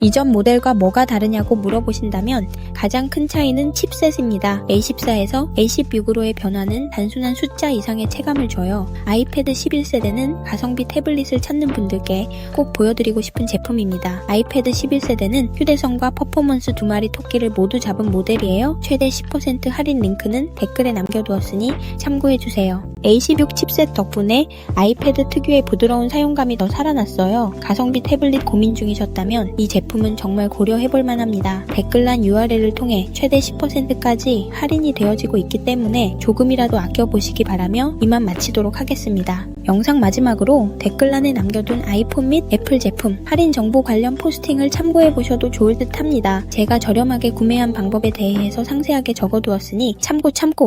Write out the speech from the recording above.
이전 모델과 뭐가 다르냐고 물어보신다면 가장 큰 차이는 칩셋입니다. A14에서 A16으로의 변화는 단순한 숫자 이상의 체감을 줘요. 아이패드 11세대는 가성비 태블릿을 찾는 분들께 꼭 보여드리고 싶은 제품입니다. 아이패드 11세대는 휴대성과 퍼포먼스 두 마리 토끼를 모두 잡은 모델이에요. 최대 10% 할인 링크는 댓글에 남겨두었으니 참고해주세요. A16 칩셋 덕분에 아이패드 특유의 부드러운 사용감이 더 살아났어요. 가성비 태블릿 고민 중이셨다면 이 제품은 정말 고려해볼 만합니다. 댓글란 URL을 통해 최대 10%까지 할인이 되어지고 있기 때문에 조금이라도 아껴보시기 바라며 이만 마치도록 하겠습니다. 영상 마지막으로 댓글란에 남겨둔 아이폰 및 애플 제품 할인 정보 관련 포스팅을 참고해보셔도 좋을 듯 합니다. 제가 저렴하게 구매한 방법에 대해서 상세하게 적어두었으니 참고 참고